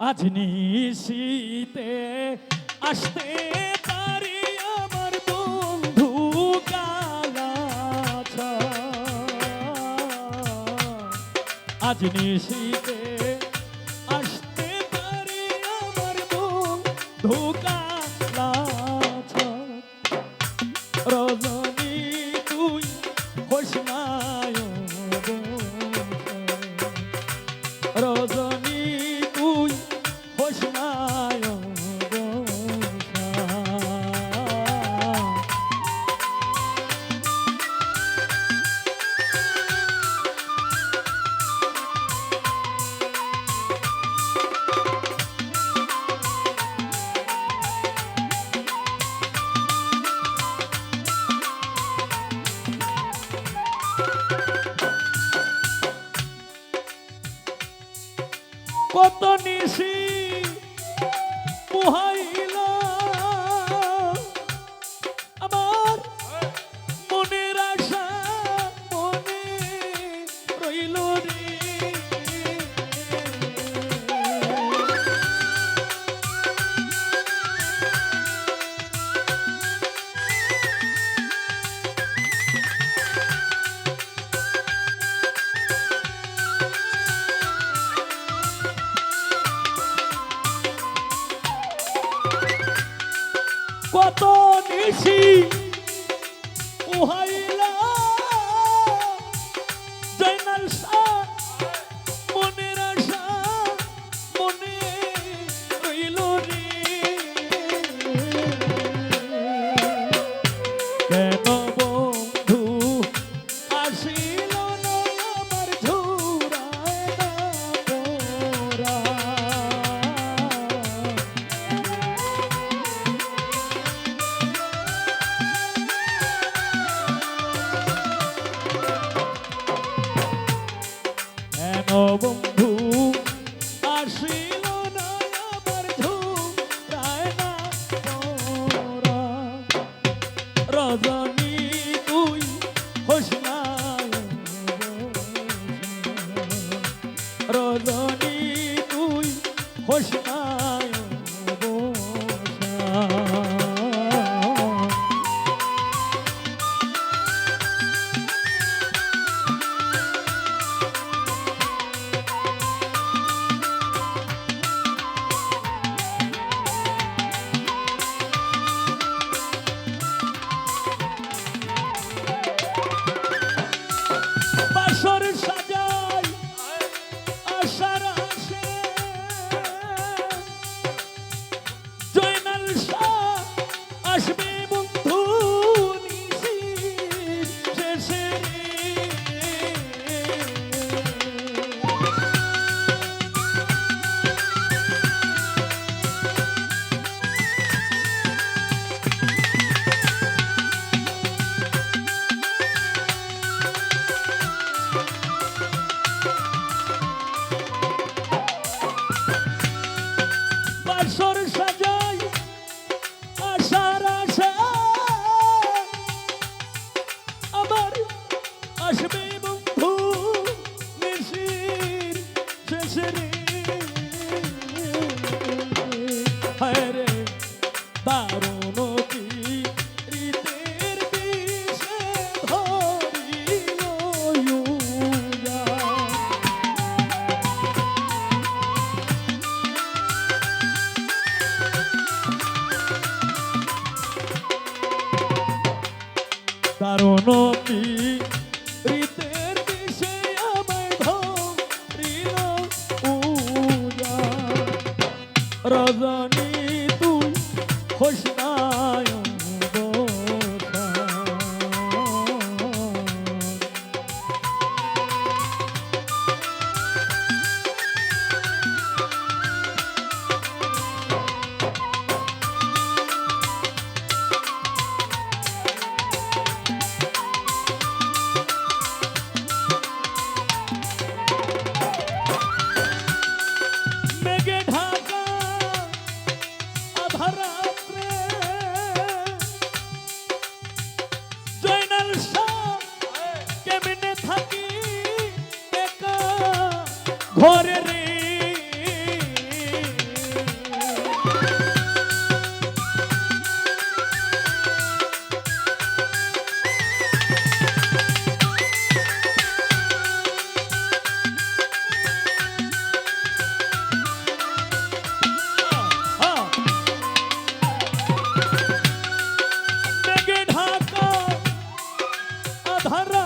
আজ নিশীতে আসতে পারি আমার বন্ধু কালাছা। আজ নিশীতে আসতে পারি আমার বন্ধু কালা কত নিশি উহাই তার নতি রীতের দিশে আমায় ধরিল পূজা। রজন تهرب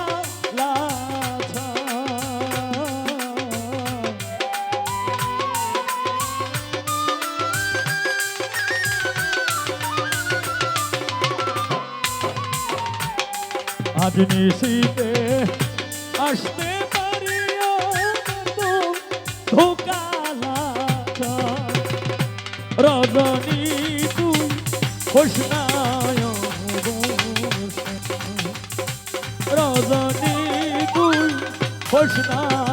আজ নিশিতে আসতে পারিও ধোকালা রজনী তুই খুশনায় রজনী তুই খুশনায়